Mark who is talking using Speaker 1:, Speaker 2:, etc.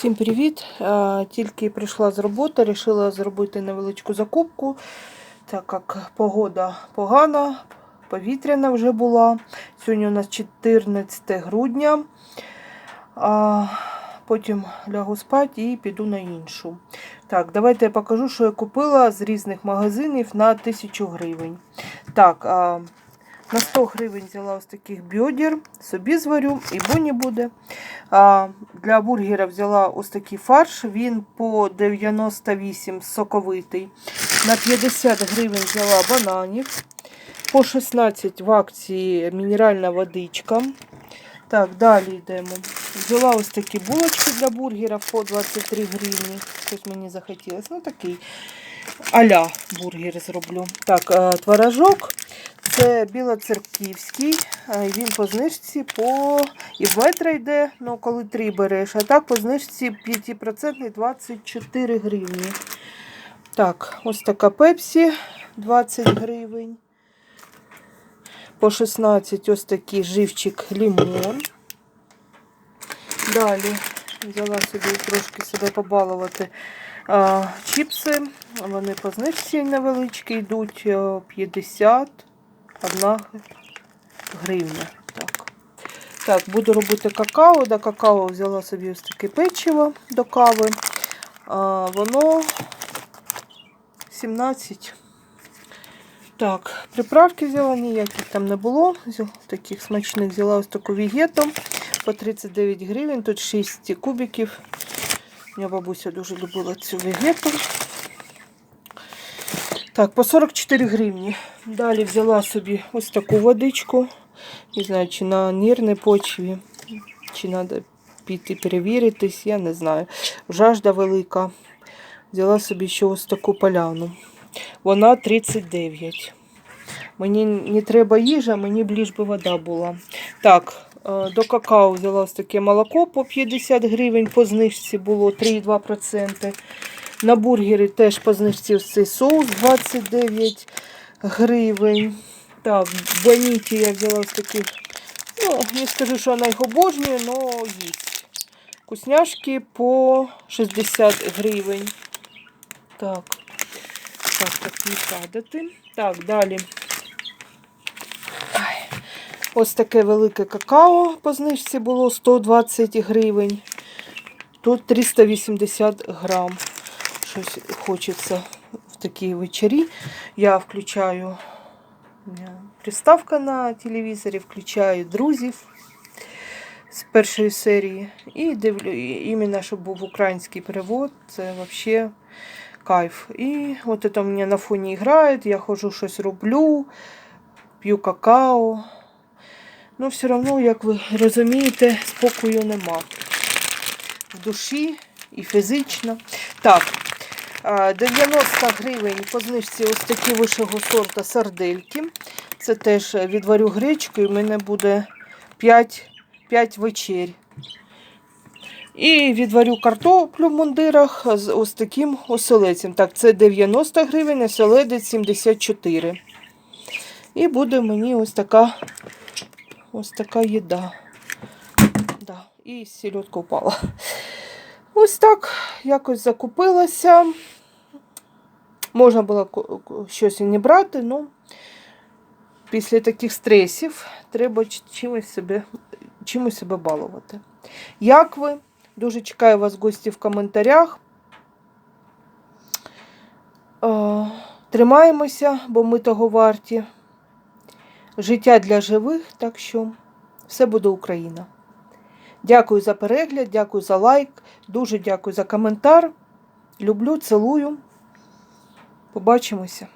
Speaker 1: Всім привіт! Тільки прийшла з роботи, вирішила зробити невеличку закупку, так як погода погана, повітряна вже була. Сьогодні у нас 14 грудня. А потім лягу спати і піду на іншу. Так, давайте я покажу, що я купила з різних магазинів на 1000 гривень. Так, на 100 гривень взяла ось таких бьодер, собі зварю і боні буде. А, Для бургера взяла ось такий фарш, він по 98 соковитий. На 50 гривень взяла бананів. По 16 в акції мінеральна водичка. Так, далі йдемо. Взяла ось такі булочки для бургера по 23 гривні. Щось мені захотілося. Ну такий аля бургер зроблю. Так, е, творожок. Це білоцерківський, е, він по знижці по і в метра йде, ну коли 3 береш, а так по знижці 5% 24 гривні. Так, ось така пепсі 20 гривень. По 16 ось такий живчик лімон. Далі взяла собі трошки себе побалувати чіпси. Вони по знижці невеличкі йдуть е, 50. Одна гривня. Так. так, буду робити какао. До какао взяла собі ось таке печиво до кави. А, Воно 17. Так, приправки взяла, ніяких там не було. Таких смачних взяла ось таку вігету по 39 гривень, тут 6 кубиків. Моя бабуся дуже любила цю вегету. Так, по 44 гривні. Далі взяла собі ось таку водичку. Не знаю, чи на нірній почві, чи треба піти перевіритись, я не знаю. Жажда велика. Взяла собі ще ось таку поляну. Вона 39. Мені не треба їжа, мені б би вода була. Так, е, до какао взяла ось таке молоко по 50 гривень, по знижці було 3,2%. На бургери теж по знижці цей соус 29 гривень. Так, баніті я взяла ось такі. Ну, не скажу, що вона їх обожнює, але їсть. Вкусняшки по 60 гривень. Так. Так, так, не падати. Так, далі. Ось таке велике какао по знижці було 120 гривень. Тут 380 грам. Щось хочеться в такій вечері. Я включаю приставка на телевізорі, включаю друзів з першої серії. І дивлю, іменно, щоб був український перевод, це взагалі кайф. І от це у мене на фоні грає, я ходжу щось роблю, п'ю какао. Ну, все одно, як ви розумієте, спокою нема. В душі і фізично. Так, 90 гривень по знижці ось такі вищого сорту сардельки. Це теж відварю гречку і в мене буде 5, 5 вечерь. І відварю картоплю в мундирах з ось таким оселедцем. Так, це 90 гривень, оселедець 74. І буде мені ось така ось така їда. Да. І сільотка впала. Ось так якось закупилася. Можна було щось і не брати, але після таких стресів треба чимось себе, чимось себе балувати. Як ви? Дуже чекаю вас гості в коментарях. Е, Тримаємося, бо ми того варті. Життя для живих, так що все буде Україна. Дякую за перегляд, дякую за лайк, дуже дякую за коментар. Люблю, цілую. Побачимося.